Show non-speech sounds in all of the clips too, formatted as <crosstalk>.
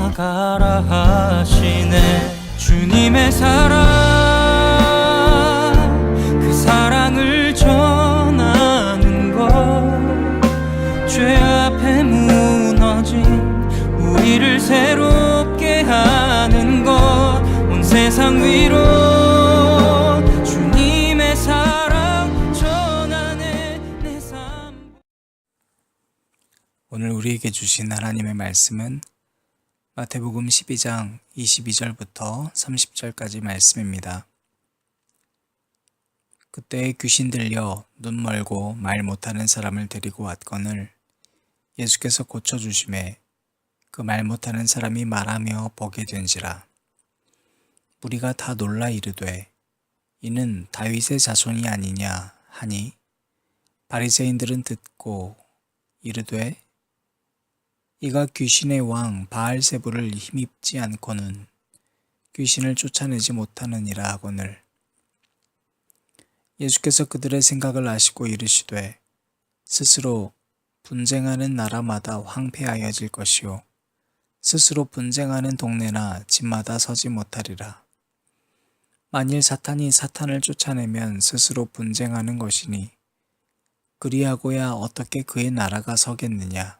나가라 하시네. 주님의 사랑 그 사랑을 전하는 것 죄 앞에 무너진 우리를 새롭게 하는 것. 온 세상 위로 오늘 우리에게 주신 하나님의 말씀은 마태복음 12장 22절부터 30절까지 말씀입니다. 그때 귀신 들려 눈 멀고 말 못하는 사람을 데리고 왔거늘 예수께서 고쳐 주심에 그 말 못하는 사람이 말하며 보게 된지라 무리가 다 놀라 이르되 이는 다윗의 자손이 아니냐 하니 바리새인들은 듣고 이르되 이가 귀신의 왕 바알세부를 힘입지 않고는 귀신을 쫓아내지 못하느니라 하거늘. 예수께서 그들의 생각을 아시고 이르시되 스스로 분쟁하는 나라마다 황폐하여질 것이요 스스로 분쟁하는 동네나 집마다 서지 못하리라. 만일 사탄이 사탄을 쫓아내면 스스로 분쟁하는 것이니 그리하고야 어떻게 그의 나라가 서겠느냐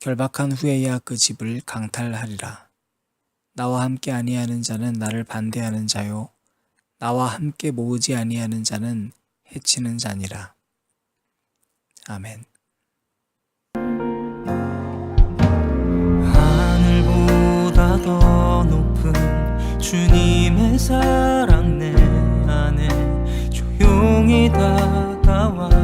결박한 후에야 그 집을 강탈하리라. 나와 함께 아니하는 자는 나를 반대하는 자요. 나와 함께 모으지 아니하는 자는 해치는 자니라. 아멘. 하늘보다 더 높은 주님의 사랑 내 안에 조용히 다가와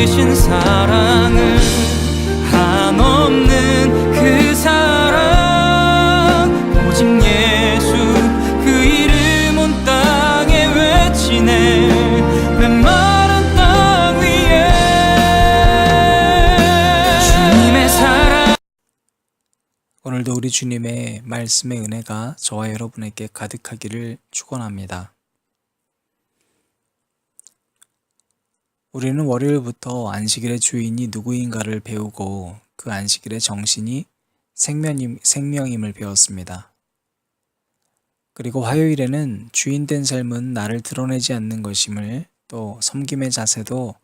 크신 사랑을 한없는 그 사랑. 오직 예수 그 이름 온 땅에 외치네. 메마른 땅 위에 주님의 사랑. 오늘도 우리 주님의 말씀의 은혜가 저와 여러분에게 가득하기를 축원합니다. 우리는 월요일부터 안식일의 주인이 누구인가를 배우고 그 안식일의 정신이 생명임, 생명임을 배웠습니다. 그리고 화요일에는 주인된 삶은 나를 드러내지 않는 것임을 또 섬김의 자세도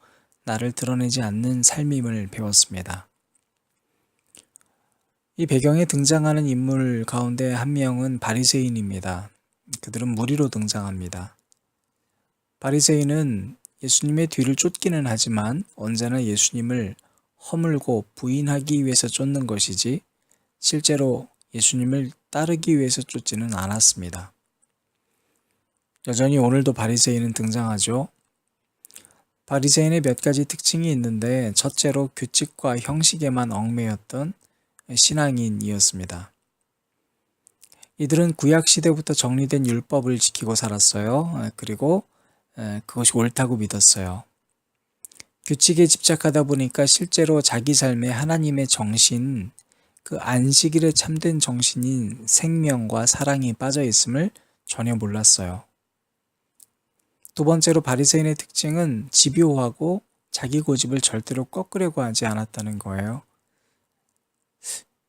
나를 드러내지 않는 삶임을 배웠습니다. 이 배경에 등장하는 인물 가운데 한 명은 바리새인입니다. 그들은 무리로 등장합니다. 바리새인은 예수님의 뒤를 쫓기는 하지만 언제나 예수님을 허물고 부인하기 위해서 쫓는 것이지 실제로 예수님을 따르기 위해서 쫓지는 않았습니다. 여전히 오늘도 바리새인은 등장하죠. 바리새인의 몇 가지 특징이 있는데 첫째로 규칙과 형식에만 얽매였던 신앙인이었습니다. 이들은 구약 시대부터 정리된 율법을 지키고 살았어요. 그리고 그것이 옳다고 믿었어요. 규칙에 집착하다 보니까 실제로 자기 삶에 하나님의 정신, 그 안식일에 참된 정신인 생명과 사랑이 빠져 있음을 전혀 몰랐어요. 두 번째로 바리새인의 특징은 집요하고 자기 고집을 절대로 꺾으려고 하지 않았다는 거예요.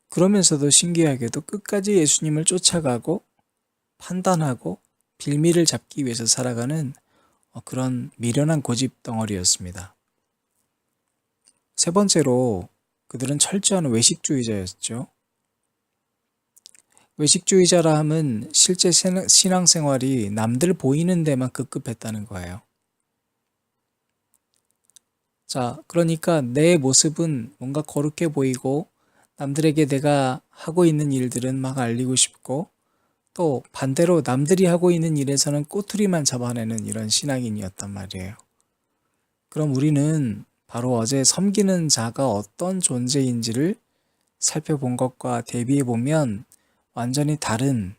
그러면서도 신기하게도 끝까지 예수님을 쫓아가고 판단하고 빌미를 잡기 위해서 살아가는 어, 그런 미련한 고집 덩어리였습니다. 세 번째로 그들은 철저한 외식주의자였죠. 외식주의자라 함은 실제 신- 신앙생활이 남들 보이는 데만 급급했다는 거예요. 자, 그러니까 내 모습은 뭔가 거룩해 보이고 남들에게 내가 하고 있는 일들은 막 알리고 싶고 또 반대로 남들이 하고 있는 일에서는 꼬투리만 잡아내는 이런 신앙인이었단 말이에요. 그럼 우리는 바로 어제 섬기는 자가 어떤 존재인지를 살펴본 것과 대비해 보면 완전히 다른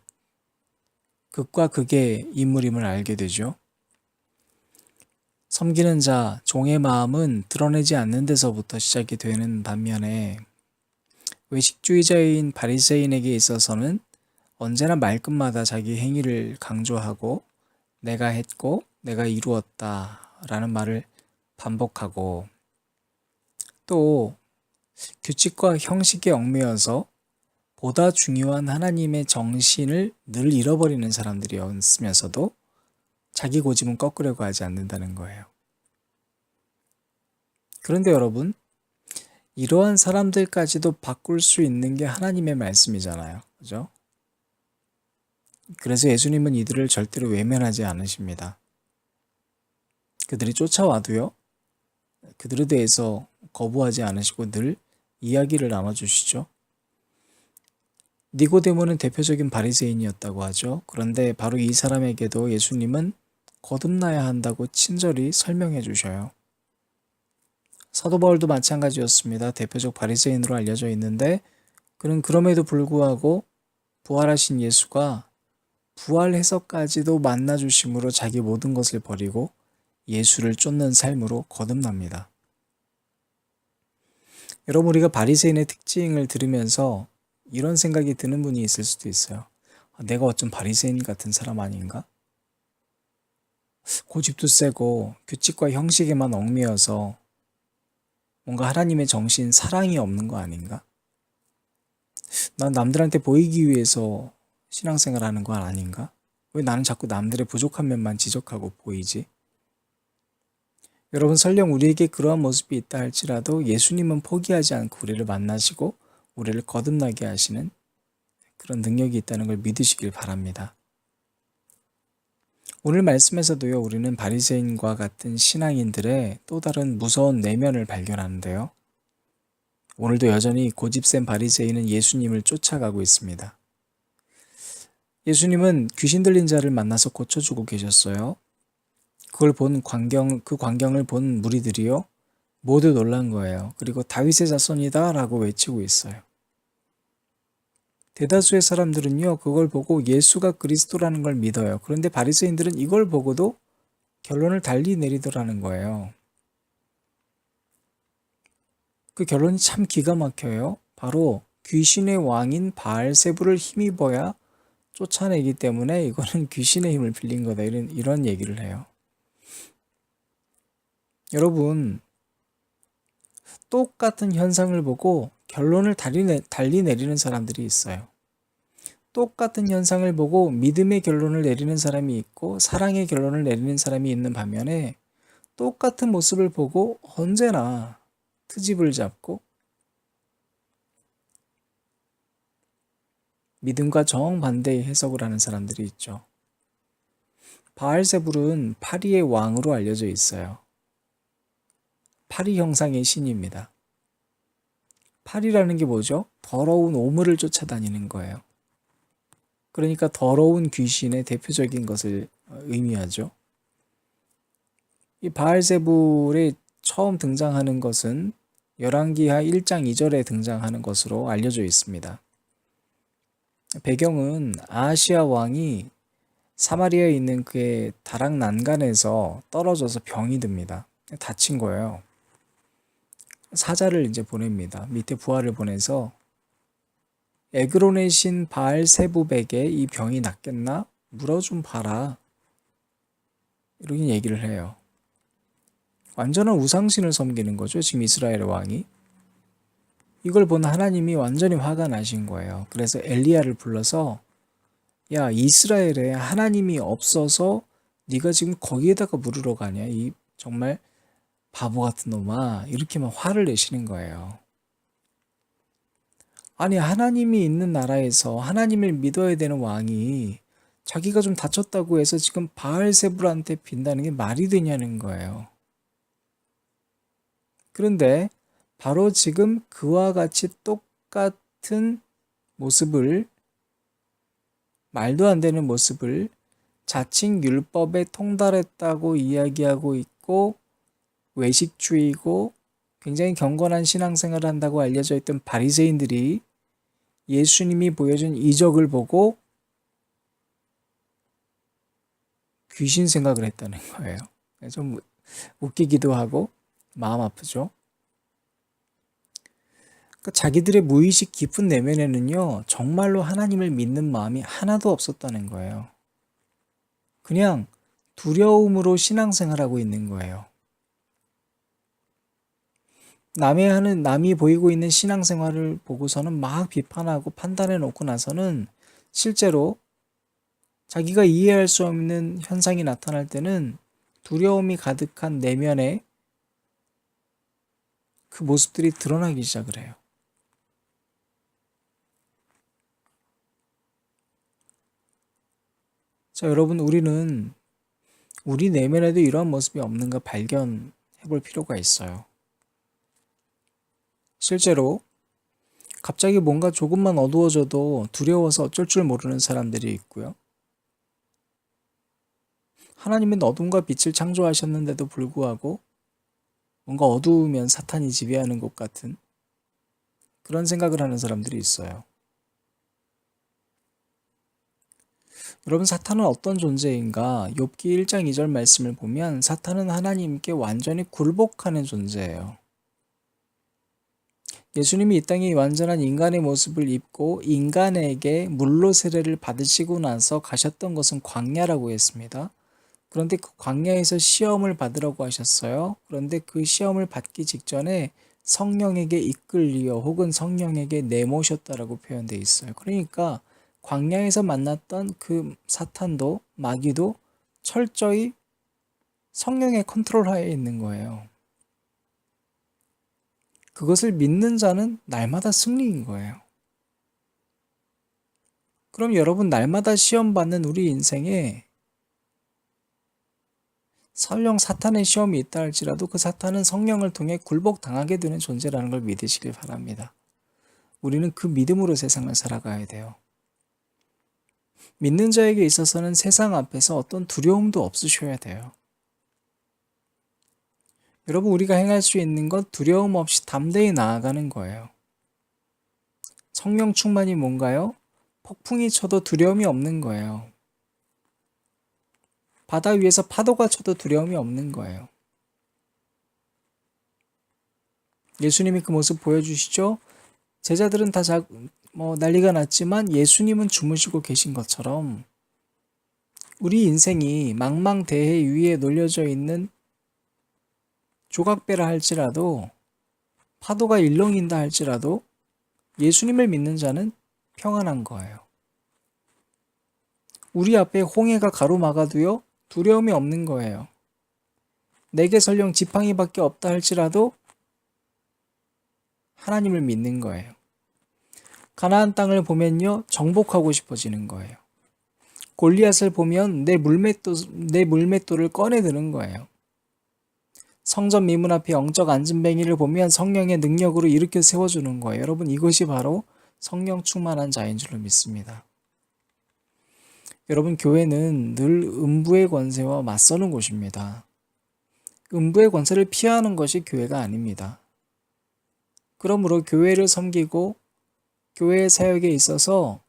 극과 극의 인물임을 알게 되죠. 섬기는 자, 종의 마음은 드러내지 않는 데서부터 시작이 되는 반면에 외식주의자인 바리새인에게 있어서는 언제나 말끝마다 자기 행위를 강조하고 내가 했고 내가 이루었다 라는 말을 반복하고 또 규칙과 형식에 얽매여서 보다 중요한 하나님의 정신을 늘 잃어버리는 사람들이었으면서도 자기 고집은 꺾으려고 하지 않는다는 거예요. 그런데 여러분, 이러한 사람들까지도 바꿀 수 있는 게 하나님의 말씀이잖아요. 그죠? 그래서 예수님은 이들을 절대로 외면하지 않으십니다. 그들이 쫓아와도요, 그들에 대해서 거부하지 않으시고 늘 이야기를 나눠주시죠. 니고데모는 대표적인 바리새인이었다고 하죠. 그런데 바로 이 사람에게도 예수님은 거듭나야 한다고 친절히 설명해 주셔요. 사도 바울도 마찬가지였습니다. 대표적 바리새인으로 알려져 있는데 그는 그럼에도 불구하고 부활하신 예수가 부활해서까지도 만나 주심으로 자기 모든 것을 버리고 예수를 쫓는 삶으로 거듭납니다. 여러분 우리가 바리새인의 특징을 들으면서 이런 생각이 드는 분이 있을 수도 있어요. 아, 내가 어쩜 바리새인 같은 사람 아닌가? 고집도 세고 규칙과 형식에만 얽매여서 뭔가 하나님의 정신, 사랑이 없는 거 아닌가? 난 남들한테 보이기 위해서 신앙생활 하는 건 아닌가? 왜 나는 자꾸 남들의 부족한 면만 지적하고 보이지? 여러분 설령 우리에게 그러한 모습이 있다 할지라도 예수님은 포기하지 않고 우리를 만나시고 우리를 거듭나게 하시는 그런 능력이 있다는 걸 믿으시길 바랍니다. 오늘 말씀에서도요, 우리는 바리새인과 같은 신앙인들의 또 다른 무서운 내면을 발견하는데요. 오늘도 여전히 고집센 바리새인은 예수님을 쫓아가고 있습니다. 예수님은 귀신 들린 자를 만나서 고쳐주고 계셨어요. 그걸 본 광경, 그 광경을 본 무리들이요, 모두 놀란 거예요. 그리고 다윗의 자손이다 라고 외치고 있어요. 대다수의 사람들은요, 그걸 보고 예수가 그리스도라는 걸 믿어요. 그런데 바리새인들은 이걸 보고도 결론을 달리 내리더라는 거예요. 그 결론이 참 기가 막혀요. 바로 귀신의 왕인 바알세부를 힘입어야 쫓아내기 때문에 이거는 <laughs> 귀신의 힘을 빌린 거다. 이런, 이런 얘기를 해요. 여러분, 똑같은 현상을 보고 결론을 달리, 내, 달리 내리는 사람들이 있어요. 똑같은 현상을 보고 믿음의 결론을 내리는 사람이 있고 사랑의 결론을 내리는 사람이 있는 반면에 똑같은 모습을 보고 언제나 트집을 잡고 믿음과 정반대의 해석을 하는 사람들이 있죠. 바알세불은 파리의 왕으로 알려져 있어요. 파리 형상의 신입니다. 파리라는 게 뭐죠? 더러운 오물을 쫓아다니는 거예요. 그러니까 더러운 귀신의 대표적인 것을 의미하죠. 이 바알세불이 처음 등장하는 것은 열왕기하 1장 2절에 등장하는 것으로 알려져 있습니다. 배경은 아시아 왕이 사마리아에 있는 그의 다락 난간에서 떨어져서 병이 듭니다. 다친 거예요. 사자를 이제 보냅니다. 밑에 부하를 보내서 에그론의 신 바알세부백에 이 병이 낫겠나? 물어 좀 봐라. 이렇게 얘기를 해요. 완전한 우상신을 섬기는 거죠. 지금 이스라엘 왕이. 이걸 본 하나님이 완전히 화가 나신 거예요. 그래서 엘리야를 불러서 야 이스라엘에 하나님이 없어서 네가 지금 거기에다가 물으러 가냐? 이 정말 바보 같은 놈아 이렇게 막 화를 내시는 거예요. 아니 하나님이 있는 나라에서 하나님을 믿어야 되는 왕이 자기가 좀 다쳤다고 해서 지금 바알세불한테 빈다는 게 말이 되냐는 거예요. 그런데 바로 지금 그와 같이 똑같은 모습을 말도 안 되는 모습을 자칭 율법에 통달했다고 이야기하고 있고 외식주의고 굉장히 경건한 신앙생활을 한다고 알려져 있던 바리새인들이 예수님이 보여준 이적을 보고 귀신 생각을 했다는 거예요. 좀 웃기기도 하고 마음 아프죠. 그러니까 자기들의 무의식 깊은 내면에는요, 정말로 하나님을 믿는 마음이 하나도 없었다는 거예요. 그냥 두려움으로 신앙생활하고 있는 거예요. 남이 하는, 남이 보이고 있는 신앙생활을 보고서는 막 비판하고 판단해 놓고 나서는 실제로 자기가 이해할 수 없는 현상이 나타날 때는 두려움이 가득한 내면에 그 모습들이 드러나기 시작을 해요. 자, 여러분, 우리는 우리 내면에도 이러한 모습이 없는가 발견해 볼 필요가 있어요. 실제로 갑자기 뭔가 조금만 어두워져도 두려워서 어쩔 줄 모르는 사람들이 있고요. 하나님은 어둠과 빛을 창조하셨는데도 불구하고 뭔가 어두우면 사탄이 지배하는 것 같은 그런 생각을 하는 사람들이 있어요. 여러분 사탄은 어떤 존재인가? 욥기 1장 2절 말씀을 보면 사탄은 하나님께 완전히 굴복하는 존재예요. 예수님이 이 땅에 완전한 인간의 모습을 입고 인간에게 물로 세례를 받으시고 나서 가셨던 것은 광야라고 했습니다. 그런데 그 광야에서 시험을 받으라고 하셨어요. 그런데 그 시험을 받기 직전에 성령에게 이끌리어 혹은 성령에게 내모셨다라고 표현되어 있어요. 그러니까 광야에서 만났던 그 사탄도 마귀도 철저히 성령의 컨트롤 하에 있는 거예요. 그것을 믿는 자는 날마다 승리인 거예요. 그럼 여러분 날마다 시험 받는 우리 인생에 설령 사탄의 시험이 있다 할지라도 그 사탄은 성령을 통해 굴복당하게 되는 존재라는 걸 믿으시길 바랍니다. 우리는 그 믿음으로 세상을 살아가야 돼요. 믿는 자에게 있어서는 세상 앞에서 어떤 두려움도 없으셔야 돼요. 여러분, 우리가 행할 수 있는 건 두려움 없이 담대히 나아가는 거예요. 성령 충만이 뭔가요? 폭풍이 쳐도 두려움이 없는 거예요. 바다 위에서 파도가 쳐도 두려움이 없는 거예요. 예수님이 그 모습 보여주시죠? 제자들은 다 자, 뭐 난리가 났지만 예수님은 주무시고 계신 것처럼 우리 인생이 망망대해 위에 놀려져 있는 조각배라 할지라도 파도가 일렁인다 할지라도 예수님을 믿는 자는 평안한 거예요. 우리 앞에 홍해가 가로막아도요 두려움이 없는 거예요. 내게 설령 지팡이밖에 없다 할지라도 하나님을 믿는 거예요. 가나안 땅을 보면요 정복하고 싶어지는 거예요. 골리앗을 보면 내 물맷도 내 물맷돌을 꺼내 드는 거예요. 성전 미문 앞에 영적 안진뱅이를 보면 성령의 능력으로 일으켜 세워주는 거예요. 여러분 이것이 바로 성령 충만한 자인 줄로 믿습니다. 여러분 교회는 늘 음부의 권세와 맞서는 곳입니다. 음부의 권세를 피하는 것이 교회가 아닙니다. 그러므로 교회를 섬기고 교회의 사역에 있어서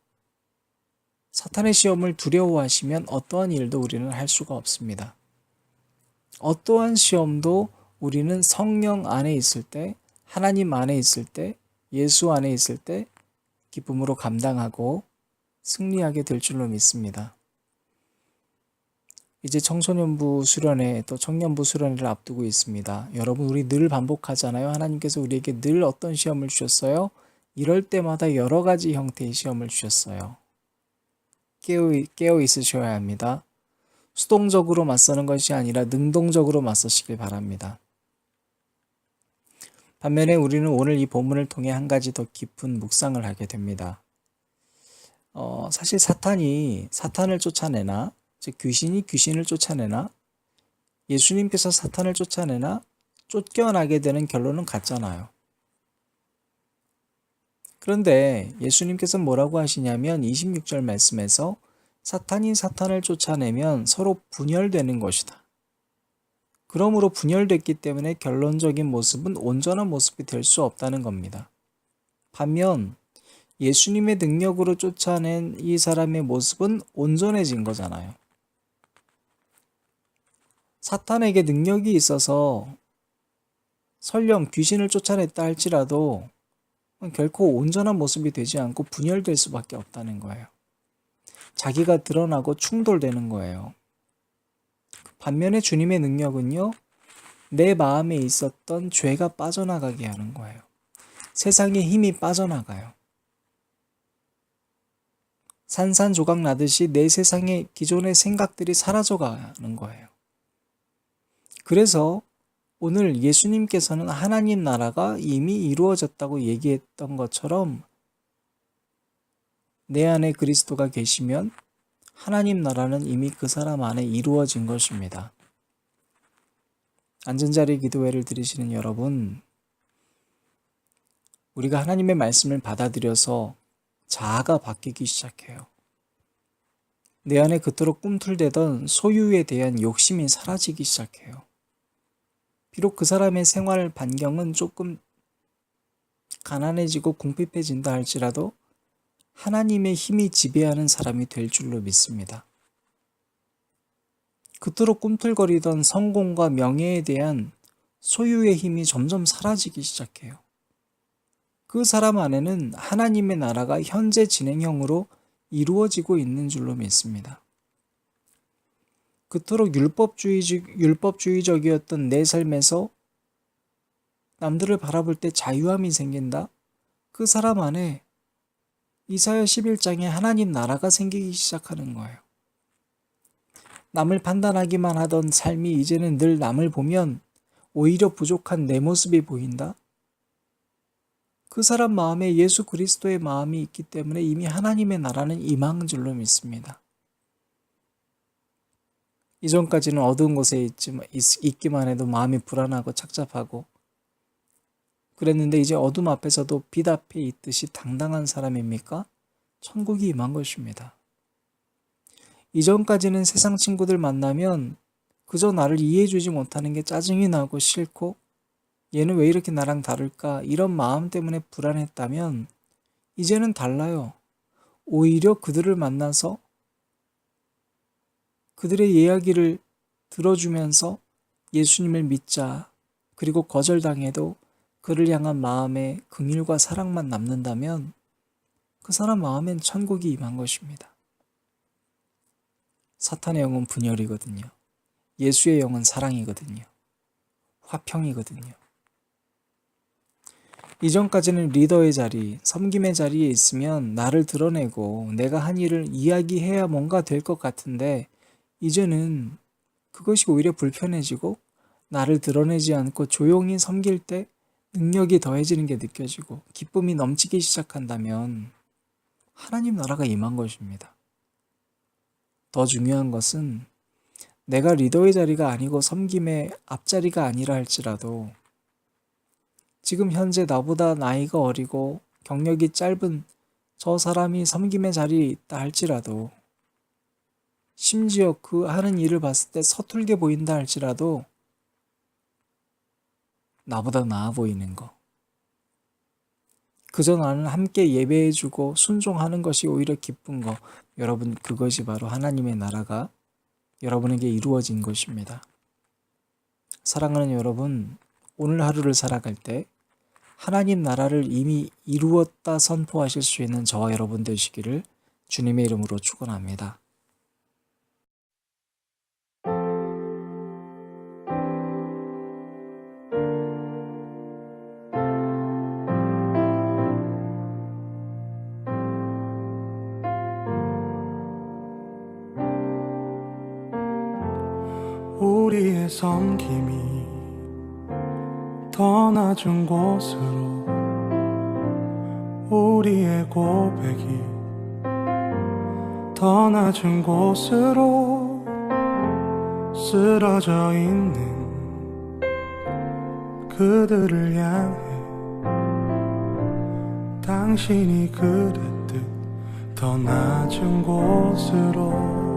사탄의 시험을 두려워하시면 어떠한 일도 우리는 할 수가 없습니다. 어떠한 시험도 우리는 성령 안에 있을 때, 하나님 안에 있을 때, 예수 안에 있을 때 기쁨으로 감당하고 승리하게 될 줄로 믿습니다. 이제 청소년부 수련회 또 청년부 수련회를 앞두고 있습니다. 여러분 우리 늘 반복하잖아요. 하나님께서 우리에게 늘 어떤 시험을 주셨어요? 이럴 때마다 여러 가지 형태의 시험을 주셨어요. 깨어, 깨어 있으셔야 합니다. 수동적으로 맞서는 것이 아니라 능동적으로 맞서시길 바랍니다. 반면에 우리는 오늘 이 본문을 통해 한 가지 더 깊은 묵상을 하게 됩니다. 어, 사실 사탄이 사탄을 쫓아내나, 즉 귀신이 귀신을 쫓아내나, 예수님께서 사탄을 쫓아내나, 쫓겨나게 되는 결론은 같잖아요. 그런데 예수님께서 뭐라고 하시냐면 26절 말씀에서 사탄이 사탄을 쫓아내면 서로 분열되는 것이다. 그러므로 분열됐기 때문에 결론적인 모습은 온전한 모습이 될 수 없다는 겁니다. 반면 예수님의 능력으로 쫓아낸 이 사람의 모습은 온전해진 거잖아요. 사탄에게 능력이 있어서 설령 귀신을 쫓아냈다 할지라도 결코 온전한 모습이 되지 않고 분열될 수밖에 없다는 거예요. 자기가 드러나고 충돌되는 거예요. 반면에 주님의 능력은요, 내 마음에 있었던 죄가 빠져나가게 하는 거예요. 세상의 힘이 빠져나가요. 산산조각 나듯이 내 세상의 기존의 생각들이 사라져가는 거예요. 그래서 오늘 예수님께서는 하나님 나라가 이미 이루어졌다고 얘기했던 것처럼 내 안에 그리스도가 계시면 하나님 나라는 이미 그 사람 안에 이루어진 것입니다. 앉은 자리 기도회를 드리시는 여러분, 우리가 하나님의 말씀을 받아들여서 자아가 바뀌기 시작해요. 내 안에 그토록 꿈틀대던 소유에 대한 욕심이 사라지기 시작해요. 비록 그 사람의 생활 반경은 조금 가난해지고 궁핍해진다 할지라도 하나님의 힘이 지배하는 사람이 될 줄로 믿습니다. 그토록 꿈틀거리던 성공과 명예에 대한 소유의 힘이 점점 사라지기 시작해요. 그 사람 안에는 하나님의 나라가 현재 진행형으로 이루어지고 있는 줄로 믿습니다. 그토록 율법주의적, 율법주의적이었던 내 삶에서 남들을 바라볼 때 자유함이 생긴다? 그 사람 안에 이사야 11장에 하나님 나라가 생기기 시작하는 거예요. 남을 판단하기만 하던 삶이 이제는 늘 남을 보면 오히려 부족한 내 모습이 보인다? 그 사람 마음에 예수 그리스도의 마음이 있기 때문에 이미 하나님의 나라는 임한 줄로 믿습니다. 이전까지는 어두운 곳에 있지만, 있, 기만 해도 마음이 불안하고 착잡하고 그랬는데 이제 어둠 앞에서도 빛 앞에 있듯이 당당한 사람입니까? 천국이 임한 것입니다. 이전까지는 세상 친구들 만나면 그저 나를 이해해주지 못하는 게 짜증이 나고 싫고 얘는 왜 이렇게 나랑 다를까 이런 마음 때문에 불안했다면 이제는 달라요. 오히려 그들을 만나서 그들의 이야기를 들어주면서 예수님을 믿자. 그리고 거절당해도 그를 향한 마음에 긍휼과 사랑만 남는다면 그 사람 마음엔 천국이 임한 것입니다. 사탄의 영은 분열이거든요. 예수의 영은 사랑이거든요. 화평이거든요. 이전까지는 리더의 자리, 섬김의 자리에 있으면 나를 드러내고 내가 한 일을 이야기해야 뭔가 될 것 같은데 이제는 그것이 오히려 불편해지고 나를 드러내지 않고 조용히 섬길 때 능력이 더해지는 게 느껴지고 기쁨이 넘치기 시작한다면 하나님 나라가 임한 것입니다. 더 중요한 것은 내가 리더의 자리가 아니고 섬김의 앞자리가 아니라 할지라도 지금 현재 나보다 나이가 어리고 경력이 짧은 저 사람이 섬김의 자리에 있다 할지라도 심지어 그 하는 일을 봤을 때 서툴게 보인다 할지라도 나보다 나아 보이는 거. 그저 나는 함께 예배해주고 순종하는 것이 오히려 기쁜 거. 여러분, 그것이 바로 하나님의 나라가 여러분에게 이루어진 것입니다. 사랑하는 여러분, 오늘 하루를 살아갈 때 하나님 나라를 이미 이루었다 선포하실 수 있는 저와 여러분 되시기를 주님의 이름으로 축원합니다. 섬김이 더 낮은 곳으로 우리의 고백이 더 낮은 곳으로 쓰러져 있는 그들을 향해 당신이 그랬듯 더 낮은 곳으로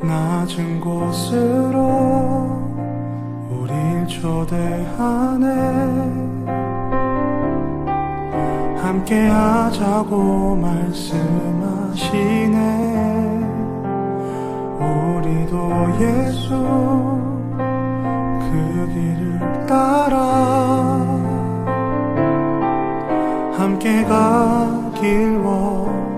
낮은 곳으로 우릴 초대하네. 함께 하자고 말씀하시네. 우리도 예수 그 길을 따라 함께 가길 원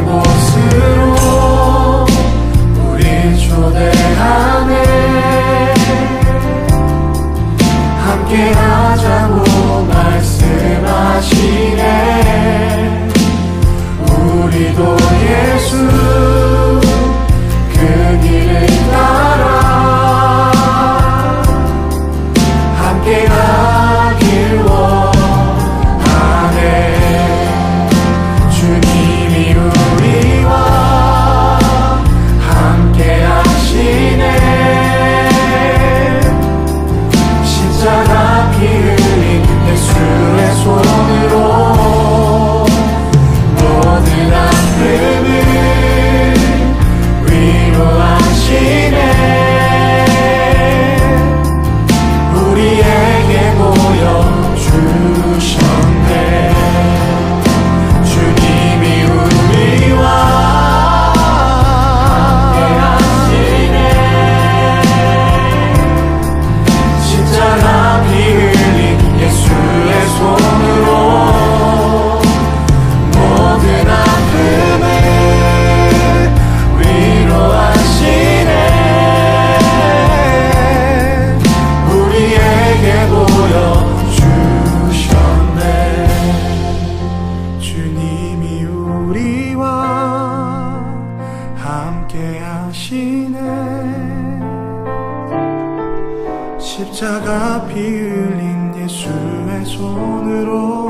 십자가 피 흘린 예수의 손으로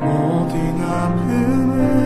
모든 아픔을